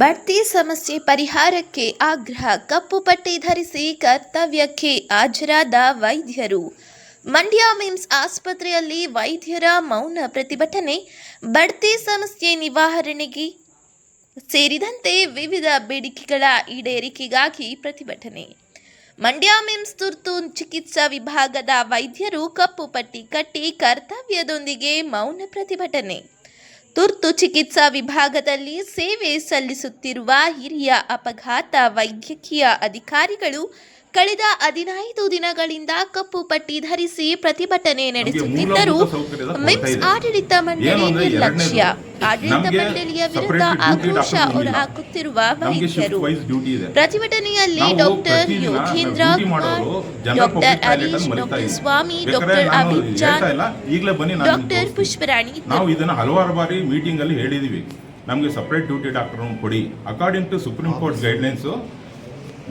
ಬಡ್ತಿ ಸಮಸ್ಯೆ ಪರಿಹಾರಕ್ಕೆ ಆಗ್ರಹ, ಕಪ್ಪು ಪಟ್ಟಿ ಧರಿಸಿ ಕರ್ತವ್ಯಕ್ಕೆ ಹಾಜರಾದ ವೈದ್ಯರು. ಮಂಡ್ಯ ಮಿಮ್ಸ್ ಆಸ್ಪತ್ರೆಯಲ್ಲಿ ವೈದ್ಯರ ಮೌನ ಪ್ರತಿಭಟನೆ, ಬಡ್ತಿ ಸಮಸ್ಯೆ ನಿವಾರಣೆಗೆ ಸೇರಿದಂತೆ ವಿವಿಧ ಬೇಡಿಕೆಗಳ ಈಡೇರಿಕೆಗಾಗಿ ಪ್ರತಿಭಟನೆ. ಮಂಡ್ಯ ಮಿಮ್ಸ್ ತುರ್ತು ಚಿಕಿತ್ಸಾ ವಿಭಾಗದ ವೈದ್ಯರು ಕಪ್ಪು ಪಟ್ಟಿ ಕಟ್ಟಿ ಕರ್ತವ್ಯದೊಂದಿಗೆ ಮೌನ ಪ್ರತಿಭಟನೆ. ತುರ್ತು ಚಿಕಿತ್ಸಾ ವಿಭಾಗದಲ್ಲಿ ಸೇವೆ ಸಲ್ಲಿಸುತ್ತಿರುವ ಹಿರಿಯ ಅಪಘಾತ ವೈದ್ಯಕೀಯ ಅಧಿಕಾರಿಗಳು ಕಳೆದ ಹದಿನೈದು ದಿನಗಳಿಂದ ಕಪ್ಪು ಪಟ್ಟಿ ಧರಿಸಿ ಪ್ರತಿಭಟನೆ ನಡೆಸುತ್ತಿದ್ದರೂ ಮಿಮ್ಸ್. ಆಡಳಿತ ಮಂಡಳಿ ನಿರ್ಲಕ್ಷ್ಯ. ಆಡಳಿತ ಮಂಡಳಿಯ ವಿರುದ್ಧ ಆಕ್ರೋಶ. ಹೊರಹಾಕುತ್ತಿರುವ ವೈದ್ಯರು. ಪ್ರತಿಭಟನೆಯಲ್ಲಿ doctor Yogendra doctor Harish doctor Swamy doctor Amit John doctor. Pushparani ನಾವು ಇದನ್ನ ಹಲವಾರು ಬಾರಿ ಮೀಟಿಂಗ್ ಅಲ್ಲಿ ಹೇಳಿದೀವಿ. ನಮಗೆ ಸಪರೇಟ್ ಡ್ಯೂಟಿ ಡಾಕ್ಟರ್ ಕೊಡಿ. According to supreme court guidelines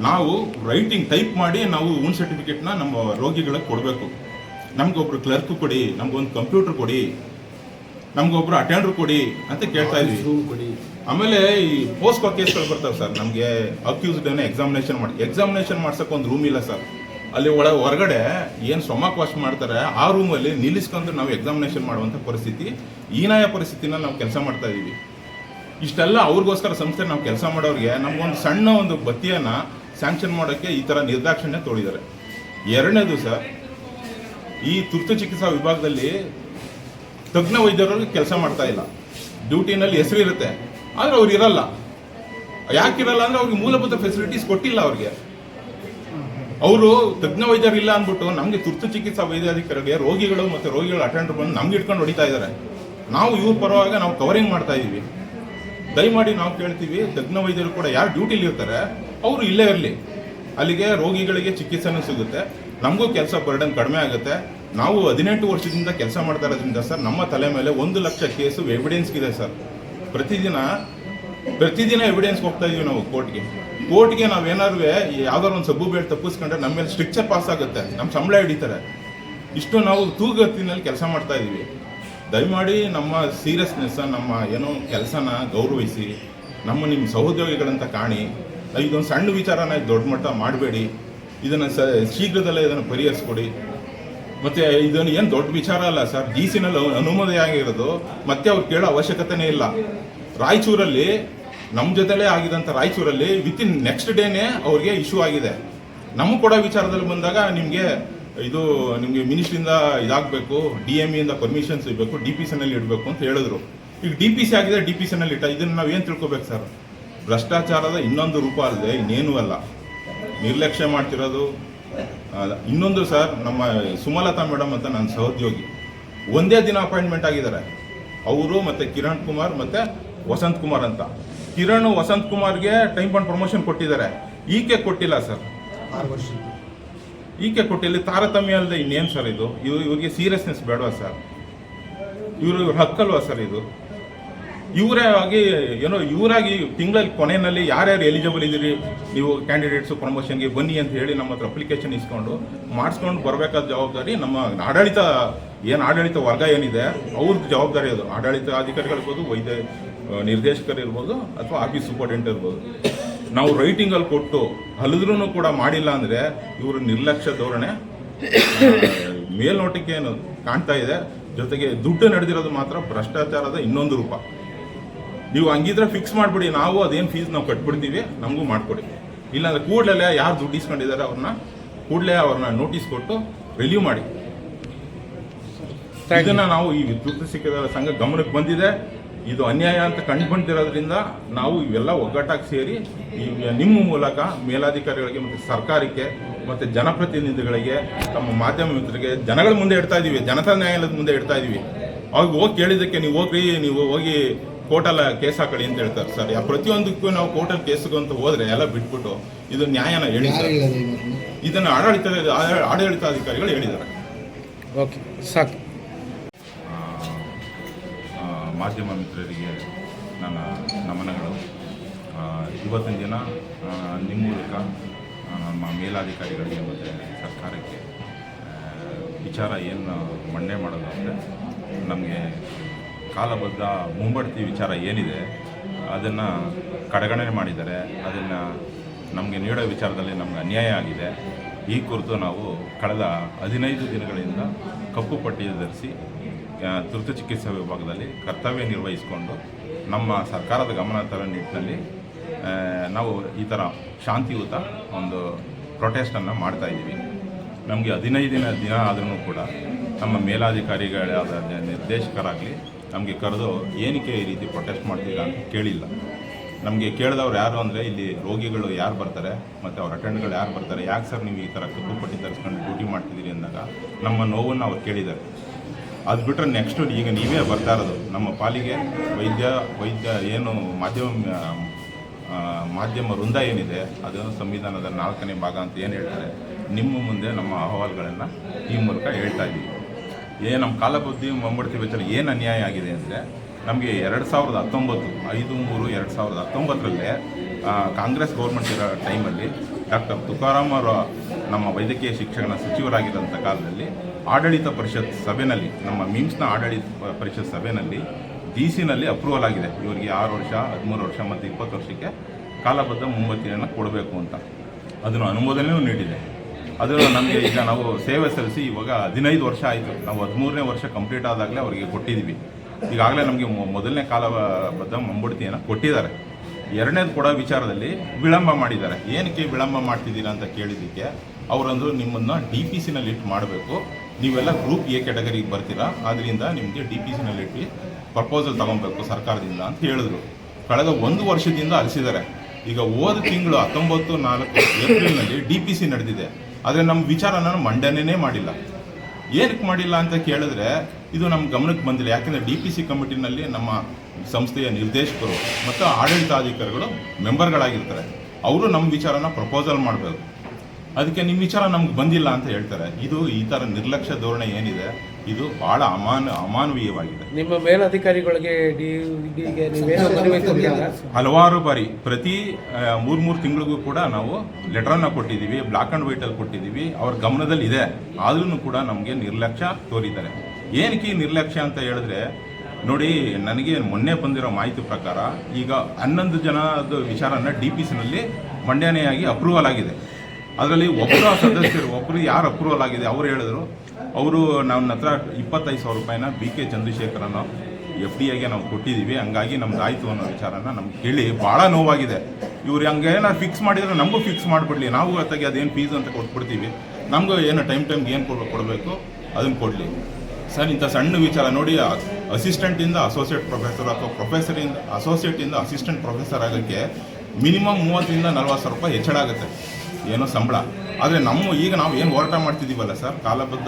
ನಾವು ರೈಟಿಂಗ್ ಟೈಪ್ ಮಾಡಿ ನಾವು ಓನ್ ಸರ್ಟಿಫಿಕೇಟ್ನ ನಮ್ಮ ರೋಗಿಗಳಿಗೆ ಕೊಡಬೇಕು. ನಮ್ಗೊಬ್ರು ಕ್ಲರ್ಕ್ ಕೊಡಿ ನಮಗೊಂದು ಕಂಪ್ಯೂಟರ್ ಕೊಡಿ ನಮಗೊಬ್ರು ಅಟೆಂಡರ್ ಕೊಡಿ ಅಂತ ಕೇಳ್ತಾ ಇದ್ವಿ. ಆಮೇಲೆ ಈ ಪೋಸ್ಕೋ ಕೇಸ್ಗಳು ಬರ್ತಾವೆ ಸರ್. ನಮಗೆ ಅಕ್ಯೂಸ್ಡ್ ಎಕ್ಸಾಮಿನೇಷನ್ ಮಾಡಿ ಎಕ್ಸಾಮಿನೇಷನ್ ಮಾಡ್ಸಕ್ಕೆ ಒಂದು ರೂಮ್ ಇಲ್ಲ ಸರ್. ಅಲ್ಲಿ ಒಳ ಹೊರಗಡೆ ಏನು ಸ್ಟೊಮಕ್ ವಾಶ್ ಮಾಡ್ತಾರೆ ಆ ರೂಮಲ್ಲಿ ನಿಲ್ಲಿಸ್ಕೊಂಡು ನಾವು ಎಕ್ಸಾಮಿನೇಷನ್ ಮಾಡುವಂಥ ಪರಿಸ್ಥಿತಿ ಈನಾಯ ಪರಿಸ್ಥಿತಿನ ನಾವು ಕೆಲಸ ಮಾಡ್ತಾ ಇದ್ದೀವಿ. ಇಷ್ಟೆಲ್ಲ ಅವ್ರಿಗೋಸ್ಕರ ಸಂಸ್ಥೆ ನಾವು ಕೆಲಸ ಮಾಡೋರಿಗೆ ನಮಗೊಂದು ಸಣ್ಣ ಒಂದು ಬತ್ತಿಯನ್ನು ಸ್ಯಾಂಕ್ಷನ್ ಮಾಡೋಕ್ಕೆ ಈ ಥರ ನಿರ್ದಾಕ್ಷಿಣ್ಯ ತೋಳಿದ್ದಾರೆ. ಎರಡನೇದು ಸರ್, ಈ ತುರ್ತು ಚಿಕಿತ್ಸಾ ವಿಭಾಗದಲ್ಲಿ ತಜ್ಞ ವೈದ್ಯರು ಕೆಲಸ ಮಾಡ್ತಾ ಇಲ್ಲ. ಡ್ಯೂಟಿನಲ್ಲಿ ಹೆಸರು ಇರುತ್ತೆ, ಆದರೆ ಅವ್ರು ಇರಲ್ಲ. ಯಾಕಿರಲ್ಲ ಅಂದ್ರೆ ಅವ್ರಿಗೆ ಮೂಲಭೂತ ಫೆಸಿಲಿಟೀಸ್ ಕೊಟ್ಟಿಲ್ಲ ಅವ್ರಿಗೆ. ಅವರು ತಜ್ಞ ವೈದ್ಯರು ಇಲ್ಲ ಅಂದ್ಬಿಟ್ಟು ನಮಗೆ ತುರ್ತು ಚಿಕಿತ್ಸಾ ವೈದ್ಯಾಧಿಕಾರಿಗೆ ರೋಗಿಗಳು ಮತ್ತು ರೋಗಿಗಳು ಅಟೆಂಡ್ ಬಂದು ನಮ್ಗೆ ಇಟ್ಕೊಂಡು ಹೊಡಿತಾ ಇದ್ದಾರೆ. ನಾವು ಇವ್ರ ಪರವಾಗಿ ನಾವು ಕವರಿಂಗ್ ಮಾಡ್ತಾ ಇದೀವಿ. ದಯಮಾಡಿ ನಾವು ಕೇಳ್ತೀವಿ, ತಜ್ಞ ವೈದ್ಯರು ಕೂಡ ಯಾರು ಡ್ಯೂಟಿಲಿ ಇರ್ತಾರೆ, ಅವರು ಇಲ್ಲೇ ಇರಲಿ. ಅಲ್ಲಿಗೆ ರೋಗಿಗಳಿಗೆ ಚಿಕಿತ್ಸೆನೂ ಸಿಗುತ್ತೆ. ನಮಗೂ ಕೆಲಸ ಬರ್ಡನ್ ಕಡಿಮೆ ಆಗುತ್ತೆ. ನಾವು ಹದಿನೆಂಟು ವರ್ಷದಿಂದ ಕೆಲಸ ಮಾಡ್ತಾ ಇರೋದ್ರಿಂದ ಸರ್, ನಮ್ಮ ತಲೆ ಮೇಲೆ ಒಂದು ಲಕ್ಷ ಕೇಸು ಎವಿಡೆನ್ಸ್ಗಿದೆ ಸರ್. ಪ್ರತಿದಿನ ಪ್ರತಿದಿನ ಎವಿಡೆನ್ಸ್ ಹೋಗ್ತಾ ಇದೀವಿ ನಾವು ಕೋರ್ಟ್ಗೆ. ಕೋರ್ಟ್ಗೆ ನಾವೇನಾದ್ರೂ ಯಾವ್ದಾದ್ರು ಒಂದು ಸಬ್ಬು ಬೇಡ ತಪ್ಪಿಸ್ಕೊಂಡ್ರೆ ನಮ್ಮ ಮೇಲೆ ಸ್ಟ್ರಿಕ್ಚರ್ ಪಾಸ್ ಆಗುತ್ತೆ. ನಮ್ಮ ಸಂಬಳ ಹಿಡಿತಾರೆ. ಇಷ್ಟು ನಾವು ತೂಗತ್ತಿನಲ್ಲಿ ಕೆಲಸ ಮಾಡ್ತಾ ಇದೀವಿ. ದಯಮಾಡಿ ನಮ್ಮ ಸೀರಿಯಸ್ನೆಸ್ ನಮ್ಮ ಏನೋ ಕೆಲಸನ ಗೌರವಿಸಿ, ನಮ್ಮ ನಿಮ್ಮ ಸಹೋದ್ಯೋಗಿಗಳಂತ ಕಾಣಿ. ಇದೊಂದು ಸಣ್ಣ ವಿಚಾರನ ದೊಡ್ಡ ಮಟ್ಟ ಮಾಡಬೇಡಿ. ಇದನ್ನು ಸ, ಶೀಘ್ರದಲ್ಲೇ ಇದನ್ನು ಪರಿಹರಿಸ್ಕೊಡಿ. ಮತ್ತು ಇದನ್ನು ಏನು ದೊಡ್ಡ ವಿಚಾರ ಅಲ್ಲ ಸರ್ ಡಿ ಸಿನಲ್ಲಿ ಅನುಮತಿ ಆಗಿರೋದು, ಮತ್ತೆ ಅವ್ರು ಕೇಳೋ ಅವಶ್ಯಕತೆನೇ ಇಲ್ಲ. ರಾಯಚೂರಲ್ಲಿ ನಮ್ಮ ಜೊತೆಲೇ ಆಗಿದಂಥ ರಾಯಚೂರಲ್ಲಿ ವಿತಿನ್ ನೆಕ್ಸ್ಟ್ ಡೇನೇ ಅವ್ರಿಗೆ ಇಶ್ಯೂ ಆಗಿದೆ. ನಮಗೆ ಕೊಡೋ ವಿಚಾರದಲ್ಲಿ ಬಂದಾಗ ನಿಮಗೆ ಇದು ನಿಮಗೆ ಮಿನಿಸ್ಟ್ರಿಂದ ಇದಾಗಬೇಕು ಡಿ ಎಂ ಇಂದ ಪರ್ಮಿಷನ್ ಸಿಗಬೇಕು ಡಿ ಪಿ ಸಿನಲ್ಲಿ ಇಡಬೇಕು ಅಂತ ಹೇಳಿದ್ರು. ಈಗ ಡಿ ಪಿ ಸಿ ಆಗಿದೆ ಡಿ ಪಿ ಸಿನಲ್ಲಿ ಇಟ್ಟ, ಇದನ್ನು ನಾವು ಏನು ತಿಳ್ಕೊಬೇಕು ಸರ್? ಭ್ರಷ್ಟಾಚಾರದ ಇನ್ನೊಂದು ರೂಪ ಅಲ್ಲದೆ ಇನ್ನೇನೂ ಅಲ್ಲ. ನಿರ್ಲಕ್ಷ್ಯ ಮಾಡ್ತಿರೋದು. ಇನ್ನೊಂದು ಸರ್, ನಮ್ಮ ಸುಮಲತಾ ಮೇಡಮ್ ಅಂತ ನನ್ನ ಸಹೋದ್ಯೋಗಿ. ಒಂದೇ ದಿನ ಅಪಾಯಿಂಟ್ಮೆಂಟ್ ಆಗಿದ್ದಾರೆ. ಅವರು ಮತ್ತು ಕಿರಣ್ ಕುಮಾರ್ ಮತ್ತು ವಸಂತ್ ಕುಮಾರ್ ಅಂತ. ಕಿರಣ್, ವಸಂತ್ ಕುಮಾರ್ಗೆ ಟೈಮ್ ಬಂಡ್ ಪ್ರಮೋಷನ್ ಕೊಟ್ಟಿದ್ದಾರೆ. ಈಕೆ ಕೊಟ್ಟಿಲ್ಲ ಸರ್. ಆರು ವರ್ಷ. ಈಕೆ ಕೊಟ್ಟಿಲ್ಲಿ ತಾರತಮ್ಯ ಅಲ್ಲದೆ ಇನ್ನೇನು ಸರ್ ಇದು? ಇವ್ ಇವ್ರಿಗೆ ಸೀರಿಯಸ್ನೆಸ್ ಬೇಡವಾ ಸರ್ ಇವರು ಇವ್ರ ಹಕ್ಕಲ್ವಾ ಸರ್ ಇದು? ಇವರೇ ಆಗಿ, ಏನೋ ಇವರಾಗಿ ತಿಂಗಳಲ್ಲಿ ಕೊನೆಯಲ್ಲಿ ಯಾರ್ಯಾರು ಎಲಿಜಿಬಲ್ ಇದ್ದೀರಿ? ನೀವು ಕ್ಯಾಂಡಿಡೇಟ್ಸು ಪ್ರಮೋಷನ್ಗೆ ಬನ್ನಿ ಅಂತ ಹೇಳಿ ನಮ್ಮ ಹತ್ರ ಅಪ್ಲಿಕೇಶನ್ ಇಸ್ಕೊಂಡು ಮಾಡಿಸ್ಕೊಂಡು ಬರಬೇಕಾದ ಜವಾಬ್ದಾರಿ ನಮ್ಮ ಆಡಳಿತ, ಏನು ಆಡಳಿತ ವರ್ಗ ಏನಿದೆ ಅವ್ರದ್ದು ಜವಾಬ್ದಾರಿ ಅದು. ಆಡಳಿತ ಅಧಿಕಾರಿಗಳಿರ್ಬೋದು ವೈದ್ಯ, ನಿರ್ದೇಶಕರು ಇರ್ಬೋದು, ಅಥವಾ ಆಫೀಸ್ ಸೂಪರ್ಡೆಂಟ್ ಇರ್ಬೋದು. ನಾವು ರೈಟಿಂಗಲ್ಲಿ ಕೊಟ್ಟು ಹಲದ್ರೂ ಕೂಡ ಮಾಡಿಲ್ಲ ಅಂದರೆ ಇವರು ನಿರ್ಲಕ್ಷ್ಯ ಧೋರಣೆ. ಮೇಲ್ನೋಟಕ್ಕೆ ಏನು ಕಾಣ್ತಾ ಇದೆ. ಜೊತೆಗೆ ದುಡ್ಡು ನಡೆದಿರೋದು ಮಾತ್ರ ಭ್ರಷ್ಟಾಚಾರದ ಇನ್ನೊಂದು ರೂಪ. ನೀವು ಹಂಗಿದ್ರೆ ಫಿಕ್ಸ್ ಮಾಡಿಬಿಡಿ. ನಾವು ಅದೇನು ಫೀಸ್ ನಾವು ಕಟ್ಬಿಡ್ತೀವಿ ನಮಗೂ ಮಾಡಿಕೊಡಿ. ಇಲ್ಲಾಂದ್ರೆ ಕೂಡಲೇ ಯಾರು ದುಡ್ಡು ಇಸ್ಕೊಂಡಿದ್ದಾರೆ ಅವ್ರನ್ನ ಕೂಡಲೇ ಅವ್ರನ್ನ ನೋಟಿಸ್ ಕೊಟ್ಟು ರಿಲೀವ್ ಮಾಡಿ. ಇದನ್ನ ನಾವು ಈ ವಿದ್ಯುತ್ ಸಿಕ್ಕಿದ ಸಂಘ ಗಮನಕ್ಕೆ ಬಂದಿದೆ. ಇದು ಅನ್ಯಾಯ ಅಂತ ಕಂಡು ಬಂದಿರೋದ್ರಿಂದ ನಾವು ಇವೆಲ್ಲ ಒಗ್ಗಟ್ಟಾಗಿ ಸೇರಿ ನಿಮ್ಮ ಮೂಲಕ ಮೇಲಾಧಿಕಾರಿಗಳಿಗೆ ಮತ್ತು ಸರ್ಕಾರಕ್ಕೆ ಮತ್ತು ಜನಪ್ರತಿನಿಧಿಗಳಿಗೆ ತಮ್ಮ ಮಾಧ್ಯಮ ಮಿತ್ರರಿಗೆ ಜನಗಳ ಮುಂದೆ ಇಡ್ತಾ ಇದ್ದೀವಿ ಜನತಾ ನ್ಯಾಯಾಲಯದ ಮುಂದೆ ಇಡ್ತಾ ಇದ್ದೀವಿ ಅವ್ರಿಗೆ ಹೋಗಿ ಕೇಳಿದ್ದಕ್ಕೆ ನೀವು ಹೋಗ್ರಿ ನೀವು ಹೋಗಿ ಕೋರ್ಟಲ್ಲ ಕೇಸ್ ಹಾಕೊಳ್ಳಿ ಅಂತ ಹೇಳ್ತಾರೆ ಸರ್. ಯಾ- ಪ್ರತಿಯೊಂದಕ್ಕೂ ನಾವು ಕೋರ್ಟಲ್ಲಿ ಕೇಸ್ಗೆ ಅಂತ ಹೋದ್ರೆ ಎಲ್ಲ ಬಿಟ್ಬಿಟ್ಟು ಇದು ನ್ಯಾಯನ ಹೇಳಿ ಯಾರು ಸರ್ ಇದನ್ನು ಆಡಳಿತ ಆಡಳಿತಾಧಿಕಾರಿಗಳು ಹೇಳಿದ್ದಾರೆ. ಓಕೆ ಸಾಕು. ಮಾಧ್ಯಮ ಮಿತ್ರರಿಗೆ ನನ್ನ ನಮನಗಳು. ಇವತ್ತಿನ ದಿನ ನಿಮ್ಮ ಮೂಲಕ ನಮ್ಮ ಮೇಲಾಧಿಕಾರಿಗಳಿಗೆ ಮತ್ತು ಸರ್ಕಾರಕ್ಕೆ ವಿಚಾರ ಏನು ಮಂಡನೆ ಮಾಡೋದು ಅಂದರೆ ನಮಗೆ ಕಾಲಬದ್ಧ ಮುಂಬಡ್ತಿ ವಿಚಾರ ಏನಿದೆ, ಅದನ್ನು ಕಡೆಗಣನೆ ಮಾಡಿದ್ದಾರೆ. ಅದನ್ನು ನಮಗೆ ನೀಡೋ ವಿಚಾರದಲ್ಲಿ ನಮ್ಗೆ ಅನ್ಯಾಯ ಆಗಿದೆ. ಈ ಕುರಿತು ನಾವು ಕಳೆದ ಹದಿನೈದು ದಿನಗಳಿಂದ ಕಪ್ಪು ಪಟ್ಟಿ ಧರಿಸಿ ತುರ್ತ ಚಿಕಿತ್ಸಾ ವಿಭಾಗದಲ್ಲಿ ಕರ್ತವ್ಯ ನಿರ್ವಹಿಸಿಕೊಂಡು ನಮ್ಮ ಸರ್ಕಾರದ ಗಮನ ತರ ನಿಟ್ಟಿನಲ್ಲಿ ನಾವು ಈ ಥರ ಶಾಂತಿಯುತ ಒಂದು ಪ್ರೊಟೆಸ್ಟನ್ನು ಮಾಡ್ತಾ ಇದ್ದೀವಿ. ನಮಗೆ ಹದಿನೈದು ದಿನ ಆದ್ರೂ ಕೂಡ ನಮ್ಮ ಮೇಲಾಧಿಕಾರಿಗಳಾದ ನಿರ್ದೇಶಕರಾಗಲಿ ನಮಗೆ ಕರೆದು ಏನಕ್ಕೆ ಈ ರೀತಿ ಪ್ರೊಟೆಸ್ಟ್ ಮಾಡ್ತೀರಾ ಅಂತ ಕೇಳಿಲ್ಲ. ನಮಗೆ ಕೇಳಿದವ್ರು ಯಾರು ಅಂದರೆ ಇಲ್ಲಿ ರೋಗಿಗಳು ಯಾರು ಬರ್ತಾರೆ, ಮತ್ತು ಅವ್ರ ಅಟೆಂಡ್ಗಳು ಯಾರು ಬರ್ತಾರೆ, ಯಾಕೆ ಸರ್ ನೀವು ಈ ಥರ ಕಪ್ಪು ಪಟ್ಟಿ ತರಿಸ್ಕೊಂಡು ಡ್ಯೂಟಿ ಮಾಡ್ತಿದ್ದೀರಿ ಅಂದಾಗ ನಮ್ಮ ನೋವನ್ನು ಅವ್ರು ಕೇಳಿದ್ದಾರೆ. ಅದು ಬಿಟ್ಟರೆ ನೆಕ್ಸ್ಟು ಈಗ ನೀವೇ ಬರ್ತಾ ಇರೋದು. ನಮ್ಮ ಪಾಲಿಗೆ ವೈದ್ಯ ವೈದ್ಯ ಏನು ಮಾಧ್ಯಮ ಮಾಧ್ಯಮ ವೃಂದ ಏನಿದೆ ಅದು ಸಂವಿಧಾನದ ನಾಲ್ಕನೇ ಭಾಗ ಅಂತ ಏನು ಹೇಳ್ತಾರೆ, ನಿಮ್ಮ ಮುಂದೆ ನಮ್ಮ ಅಹವಾಲುಗಳನ್ನು ಈ ಮೂಲಕ ಹೇಳ್ತಾ ಇದ್ದೀವಿ. ಏ ನಮ್ಮ ಕಾಲಬುದ್ಧಿ ಮಂಬಡ್ತಿ ವೆಚ್ಚದಲ್ಲಿ ಏನು ಅನ್ಯಾಯ ಆಗಿದೆ ಅಂದರೆ ನಮಗೆ ಎರಡು ಸಾವಿರದ ಹತ್ತೊಂಬತ್ತು, ಐದು ಮೂರು ಎರಡು ಸಾವಿರದ ಹತ್ತೊಂಬತ್ತರಲ್ಲೇ ಕಾಂಗ್ರೆಸ್ ಗೌರ್ಮೆಂಟ್ ಇರೋ ಟೈಮಲ್ಲಿ ಡಾಕ್ಟರ್ ತುಕಾರಾಮ್ ಅವರ ನಮ್ಮ ವೈದ್ಯಕೀಯ ಶಿಕ್ಷಣ ಸಚಿವರಾಗಿದ್ದಂಥ ಕಾಲದಲ್ಲಿ ಆಡಳಿತ ಪರಿಷತ್ ಸಭೆಯಲ್ಲಿ ನಮ್ಮ ಮಿಮ್ಸ್ನ ಆಡಳಿತ ಪರಿಷತ್ ಸಭೆಯಲ್ಲಿ ಡಿ ಸಿನಲ್ಲಿ ಅಪ್ರೂವಲ್ ಆಗಿದೆ. ಇವರಿಗೆ ಆರು ವರ್ಷ, ಹದಿಮೂರು ವರ್ಷ ಮತ್ತು ಇಪ್ಪತ್ತು ವರ್ಷಕ್ಕೆ ಕಾಲಬದ್ಧ ಮುಂಬತ್ತಿಯನ್ನು ಕೊಡಬೇಕು ಅಂತ. ಅದನ್ನು ಅನುಮೋದನೆಯೂ ನೀಡಿದೆ. ಅದು ನಮಗೆ ಈಗ ನಾವು ಸೇವೆ ಸಲ್ಲಿಸಿ ಇವಾಗ ಹದಿನೈದು ವರ್ಷ ಆಯಿತು. ನಾವು ಹದಿಮೂರನೇ ವರ್ಷ ಕಂಪ್ಲೀಟ್ ಆದಾಗಲೇ ಅವರಿಗೆ ಕೊಟ್ಟಿದ್ದೀವಿ. ಈಗಾಗಲೇ ನಮಗೆ ಮೊದಲನೇ ಕಾಲ ಬದ್ಧ ಮುಂಬಡ್ತಿಯನ್ನು ಕೊಟ್ಟಿದ್ದಾರೆ. ಎರಡನೇದು ಕೂಡ ವಿಚಾರದಲ್ಲಿ ವಿಳಂಬ ಮಾಡಿದ್ದಾರೆ. ಏನಕ್ಕೆ ವಿಳಂಬ ಮಾಡ್ತಿದ್ದೀರಾ ಅಂತ ಕೇಳಿದ್ದಕ್ಕೆ ಅವರೊಂದು ನಿಮ್ಮನ್ನು ಡಿ ಪಿ ಸಿನಲ್ಲಿ ಇಟ್ಟು ಮಾಡಬೇಕು. ನೀವೆಲ್ಲ ಗ್ರೂಪ್ ಎ ಕ್ಯಾಟಗರಿಗೆ ಬರ್ತೀರಾ? ಆದ್ದರಿಂದ ನಿಮಗೆ ಡಿ ಪಿ ಸಿನಲ್ಲಿ ಇಟ್ಟು ಪ್ರಪೋಸಲ್ ತಗೊಬೇಕು ಸರ್ಕಾರದಿಂದ ಅಂತ ಹೇಳಿದ್ರು. ಕಳೆದ ಒಂದು ವರ್ಷದಿಂದ ಅಲಿಸಿದ್ದಾರೆ. ಈಗ ಹೋದ ತಿಂಗಳು ಹತ್ತೊಂಬತ್ತು ನಾಲ್ಕು ಏಪ್ರಿಲ್ನಲ್ಲಿ ಡಿ ಪಿ ಸಿ ನಡೆದಿದೆ. ಆದರೆ ನಮ್ಮ ವಿಚಾರನ ಮಂಡನೆಯೇ ಮಾಡಿಲ್ಲ. ಏನಕ್ಕೆ ಮಾಡಿಲ್ಲ ಅಂತ ಕೇಳಿದ್ರೆ ಇದು ನಮ್ಮ ಗಮನಕ್ಕೆ ಬಂದಿಲ್ಲ. ಯಾಕೆಂದರೆ ಡಿ ಪಿ ಸಿ ಕಮಿಟಿನಲ್ಲಿ ನಮ್ಮ ಸಂಸ್ಥೆಯ ನಿರ್ದೇಶಕರು ಮತ್ತು ಆಡಳಿತಾಧಿಕಾರಿಗಳು ಮೆಂಬರ್ಗಳಾಗಿರ್ತಾರೆ. ಅವರು ನಮ್ಮ ವಿಚಾರನ ಪ್ರಪೋಸಲ್ ಮಾಡಬೇಕು. ಅದಕ್ಕೆ ನಿಮ್ಮ ವಿಚಾರ ನಮ್ಗೆ ಬಂದಿಲ್ಲ ಅಂತ ಹೇಳ್ತಾರೆ. ಇದು ಈ ಥರ ನಿರ್ಲಕ್ಷ್ಯ ಧೋರಣೆ ಏನಿದೆ ಇದು ಬಹಳ ಅಮಾನ ಅಮಾನವೀಯವಾಗಿದೆ. ನಿಮ್ಮ ಮೇಲಧಿಕಾರಿಗಳಿಗೆ ಹಲವಾರು ಬಾರಿ ಪ್ರತಿ ಮೂರ್ ಮೂರು ತಿಂಗಳಿಗೂ ಕೂಡ ನಾವು ಲೆಟರನ್ನು ಕೊಟ್ಟಿದ್ದೀವಿ ಬ್ಲಾಕ್ ಆ್ಯಂಡ್ ವೈಟಲ್ಲಿ ಕೊಟ್ಟಿದ್ದೀವಿ ಅವ್ರ ಗಮನದಲ್ಲಿ ಇದೆ. ಆದ್ರೂ ಕೂಡ ನಮಗೆ ನಿರ್ಲಕ್ಷ್ಯ ತೋರಿದ್ದಾರೆ. ಏನಕ್ಕೆ ಈ ನಿರ್ಲಕ್ಷ್ಯ ಅಂತ ಹೇಳಿದ್ರೆ ನೋಡಿ ನನಗೆ ಮೊನ್ನೆ ಬಂದಿರೋ ಮಾಹಿತಿ ಪ್ರಕಾರ ಈಗ ಹನ್ನೊಂದು ಜನದ ವಿಚಾರನ ಡಿ ಪಿ ಸಿನಲ್ಲಿ ಮಂಡನೆಯಾಗಿ ಅಪ್ರೂವಲ್ ಆಗಿದೆ. ಅದರಲ್ಲಿ ಒಬ್ಬರು ಸದಸ್ಯರು ಒಬ್ಬರು ಯಾರು ಅಪ್ರೂವಲ್ ಆಗಿದೆ ಅವರು ಹೇಳಿದ್ರು. ಅವರು ನನ್ನ ಹತ್ರ ಇಪ್ಪತ್ತೈದು ಸಾವಿರ ರೂಪಾಯಿನ ಬಿ ಕೆ ಚಂದ್ರಶೇಖರನ ಎಫ್ ಡಿ ಐಗೆ ನಾವು ಕೊಟ್ಟಿದ್ದೀವಿ ಹಂಗಾಗಿ ನಮ್ದು ಆಯಿತು ಅನ್ನೋ ವಿಚಾರನ ನಮ್ಗೆ ಕೇಳಿ ಭಾಳ ನೋವಾಗಿದೆ. ಇವ್ರು ಹಂಗೆ ಫಿಕ್ಸ್ ಮಾಡಿದ್ರೆ ನಮಗೂ ಫಿಕ್ಸ್ ಮಾಡಿಬಿಡ್ಲಿ. ನಾವು ಅತ್ತಾಗಿ ಅದೇನು ಫೀಸ್ ಅಂತ ಕೊಟ್ಬಿಡ್ತೀವಿ. ನಮಗೂ ಏನು ಟೈಮ್ ಟೈಮ್ಗೆ ಏನು ಕೊಡ್ ಕೊಡಬೇಕು ಅದನ್ನು ಕೊಡಲಿ. ಸರ್, ಇಂಥ ಸಣ್ಣ ವಿಚಾರ ನೋಡಿ ಅಸಿಸ್ಟೆಂಟಿಂದ ಅಸೋಸಿಯೇಟ್ ಪ್ರೊಫೆಸರ್ ಅಥವಾ ಪ್ರೊಫೆಸರಿಂದ ಅಸೋಸಿಯೇಟಿಂದ ಅಸಿಸ್ಟೆಂಟ್ ಪ್ರೊಫೆಸರ್ ಆಗೋಕ್ಕೆ ಮಿನಿಮಮ್ ಮೂವತ್ತರಿಂದ ನಲ್ವತ್ತು ಸಾವಿರ ರೂಪಾಯಿ ಹೆಚ್ಚಳ ಆಗುತ್ತೆ. ಏನೋ ಸಂಬಳ. ಆದರೆ ನಮ್ಮ ಈಗ ನಾವು ಏನು ಹೋರಾಟ ಮಾಡ್ತಿದ್ದೀವಲ್ಲ ಸರ್, ಕಾಲಬದ್ಧ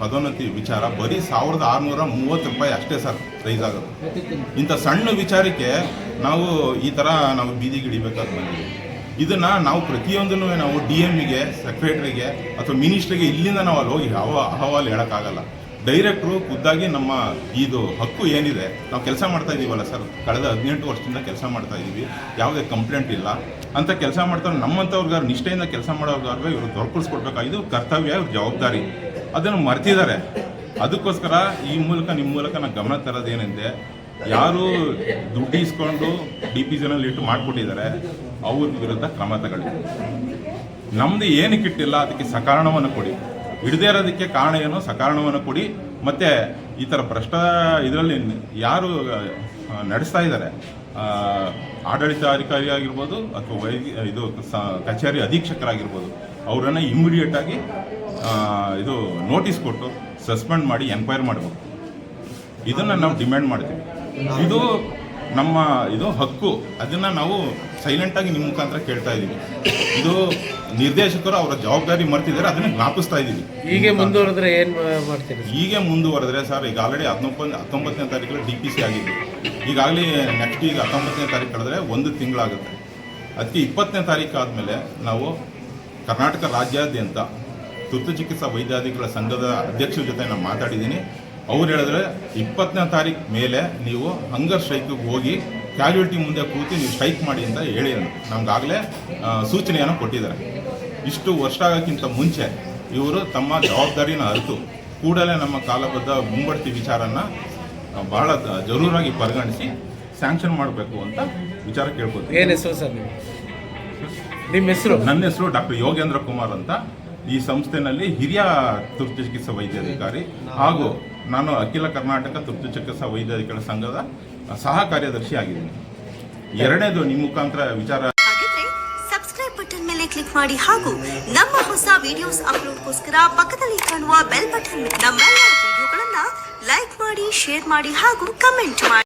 ಪದೋನ್ನತಿ ವಿಚಾರ ಬರೀ ಸಾವಿರದ ಆರುನೂರ ಮೂವತ್ತು ರೂಪಾಯಿ ಅಷ್ಟೇ ಸರ್ ರೈಸ್ ಆಗೋದು. ಇಂಥ ಸಣ್ಣ ವಿಚಾರಕ್ಕೆ ನಾವು ಈ ಥರ ನಾವು ಬೀದಿಗೆ ಇಳಿಬೇಕಾಗಿ ಬಂದಿದ್ದೀವಿ. ಇದನ್ನು ನಾವು ಪ್ರತಿಯೊಂದನ್ನು ನಾವು ಡಿ ಎಮ್ಗೆ ಸೆಕ್ರೆಟ್ರಿಗೆ ಅಥವಾ ಮಿನಿಸ್ಟ್ರಿಗೆ ಇಲ್ಲಿಂದ ನಾವು ಅಲ್ಲಿ ಹೋಗಿ ಅವ ಅಹವಾಲು ಹೇಳೋಕ್ಕಾಗಲ್ಲ. ಡೈರೆಕ್ಟ್ರು ಖುದ್ದಾಗಿ ನಮ್ಮ ಇದು ಹಕ್ಕು ಏನಿದೆ, ನಾವು ಕೆಲಸ ಮಾಡ್ತಾ ಇದ್ದೀವಲ್ಲ ಸರ್, ಕಳೆದ ಹದಿನೆಂಟು ವರ್ಷದಿಂದ ಕೆಲಸ ಮಾಡ್ತಾ ಇದ್ದೀವಿ ಯಾವುದೇ ಕಂಪ್ಲೇಂಟ್ ಇಲ್ಲ. ಅಂತ ಕೆಲಸ ಮಾಡ್ತಾರೆ ನಮ್ಮಂಥವ್ರಿಗಾರು ನಿಷ್ಠೆಯಿಂದ ಕೆಲಸ ಮಾಡೋರ್ಗಾರು ಇವರು ದೊರಕಿಸ್ಕೊಡ್ಬೇಕಾಗಿದ್ದು ಕರ್ತವ್ಯ, ಇವ್ರ ಜವಾಬ್ದಾರಿ. ಅದನ್ನು ಮರ್ತಿದ್ದಾರೆ ಅದಕ್ಕೋಸ್ಕರ ಈ ಮೂಲಕ ನಿಮ್ಮ ಮೂಲಕ ನಾನು ಗಮನ ತರೋದೇನೆಂದರೆ, ಯಾರು ದುಡ್ಡು ಇಸ್ಕೊಂಡು ಡಿ ಪಿ ಜಿನಲ್ಲಿ ಇಟ್ಟು ಮಾಡಿಕೊಟ್ಟಿದ್ದಾರೆ, ಅವ್ರ ವಿರುದ್ಧ ಕ್ರಮ ತಗೊಳ್ಳಿ. ನಮ್ದು ಏನಕ್ಕಿಟ್ಟಿಲ್ಲ ಅದಕ್ಕೆ ಸಕಾರಣವನ್ನು ಕೊಡಿ. ಹಿಡದೇ ಇರೋದಕ್ಕೆ ಕಾರಣ ಏನು? ಸಕಾರಣವನ್ನು ಕೊಡಿ. ಮತ್ತೆ ಈ ಥರ ಭ್ರಷ್ಟ ಇದರಲ್ಲಿ ಯಾರು ನಡೆಸ್ತಾ ಇದ್ದಾರೆ ಆಡಳಿತ ಅಧಿಕಾರಿ ಆಗಿರ್ಬೋದು ಅಥವಾ ವೈದ್ಯ, ಇದು ಕಚೇರಿ ಅಧೀಕ್ಷಕರಾಗಿರ್ಬೋದು, ಅವರನ್ನು ಇಮಿಡಿಯೇಟ್ ಆಗಿ ಇದು ನೋಟಿಸ್ ಕೊಟ್ಟು ಸಸ್ಪೆಂಡ್ ಮಾಡಿ ಎನ್ಕ್ವೈರ್ ಮಾಡಬೇಕು ಇದನ್ನು ನಾವು ಡಿಮ್ಯಾಂಡ್ ಮಾಡ್ತೀವಿ. ಇದು ನಮ್ಮ, ಇದು ಹಕ್ಕು. ಅದನ್ನು ನಾವು ಸೈಲೆಂಟಾಗಿ ನಿಮ್ಮ ಮುಖಾಂತರ ಕೇಳ್ತಾ ಇದ್ದೀವಿ. ಇದು ನಿರ್ದೇಶಕರು ಅವರ ಜವಾಬ್ದಾರಿ ಮರ್ತಿದ್ದಾರೆ ಅದನ್ನು ಜ್ಞಾಪಿಸ್ತಾ ಇದ್ದೀವಿ. ಹೀಗೆ ಮುಂದುವರೆದ್ರೆ ಏನ್ ಮಾಡ್ತೀರಿ ಹೀಗೆ ಮುಂದುವರೆದ್ರೆ ಸರ್ ಈಗ ಆಲ್ರೆಡಿ ಹದಿನೊಂಬತ್ತು ಹತ್ತೊಂಬತ್ತನೇ ತಾರೀಕು ಡಿ ಪಿ ಸಿ ಆಗಿದ್ದು ಈಗಾಗಲೇ ನೆಕ್ಸ್ಟ್ ಈಗ ಹತ್ತೊಂಬತ್ತನೇ ತಾರೀಕು ಕಳೆದ್ರೆ ಒಂದು ತಿಂಗಳಾಗುತ್ತೆ. ಅದಕ್ಕೆ ಇಪ್ಪತ್ತನೇ ತಾರೀಕು ಆದಮೇಲೆ ನಾವು ಕರ್ನಾಟಕ ರಾಜ್ಯಾದ್ಯಂತ ತುರ್ತು ಚಿಕಿತ್ಸಾ ವೈದ್ಯಾಧಿಗಳ ಸಂಘದ ಅಧ್ಯಕ್ಷರ ಜೊತೆ ನಾನು ಮಾತಾಡಿದ್ದೀನಿ. ಅವ್ರು ಹೇಳಿದ್ರೆ ಇಪ್ಪತ್ತನೇ ತಾರೀಕು ಮೇಲೆ ನೀವು ಹಂಗರ್ ಸ್ಟ್ರೈಕಿಗೆ ಹೋಗಿ ಕ್ಯಾಜುಯಾಲಿಟಿ ಮುಂದೆ ಕೂತು ನೀವು ಸ್ಟ್ರೈಕ್ ಮಾಡಿ ಅಂತ ಹೇಳಿ ನಮಗಾಗಲೇ ಸೂಚನೆಯನ್ನು ಕೊಟ್ಟಿದ್ದಾರೆ. ಇಷ್ಟು ವರ್ಷ ಆಗೋಕ್ಕಿಂತ ಮುಂಚೆ ಇವರು ತಮ್ಮ ಜವಾಬ್ದಾರಿನ ಅರಿತು ಕೂಡಲೇ ನಮ್ಮ ಕಾಲಬದ್ಧ ಮುಂಬಡ್ತಿ ವಿಚಾರನ ಬಹಳ ಜರೂರಾಗಿ ಪರಿಗಣಿಸಿ ಸ್ಯಾಂಕ್ಷನ್ ಮಾಡಬೇಕು ಅಂತ ವಿಚಾರ ಕೇಳ್ಬೋದು ಏನು ಹೆಸರು ಸರ್ ನೀವು? ನಿಮ್ಮ ಹೆಸರು? ನನ್ನ ಹೆಸರು ಡಾಕ್ಟರ್ ಯೋಗೇಂದ್ರ ಕುಮಾರ್ ಅಂತ. ಈ ಸಂಸ್ಥೆನಲ್ಲಿ ಹಿರಿಯ ತುರ್ತು ಚಿಕಿತ್ಸಾ ವೈದ್ಯಾಧಿಕಾರಿ ಹಾಗೂ ನಾನು ಅಖಿಲ ಕರ್ನಾಟಕ ತುರ್ತು ಚಿಕಿತ್ಸಾ ವೈದ್ಯಾಧಿಕಾರಿ ಸಂಘದ ಸಹ ಕಾರ್ಯದರ್ಶಿ ಆಗಿದ್ದೀನಿ. ಎರಡನೇದು ನಿಮ್ಮ ಮುಖಾಂತರ ವಿಚಾರ ಸಬ್ಸ್ಕ್ರೈಬ್ ಬಟನ್ ಮೇಲೆ ಕ್ಲಿಕ್ ಮಾಡಿ ಹಾಗೂ ನಮ್ಮ ಹೊಸ ವಿಡಿಯೋಸ್ ಅಪ್ಲೋಡ್ಗೋಸ್ಕರ ಪಕ್ಕದಲ್ಲಿ ಕಾಣುವ ಬೆಲ್ ಬಟನ್ ನಮ್ಮೆಲ್ಲ ವಿಡಿಯೋಗಳನ್ನ ಲೈಕ್ ಮಾಡಿ ಶೇರ್ ಮಾಡಿ ಹಾಗೂ ಕಮೆಂಟ್ ಮಾಡಿ.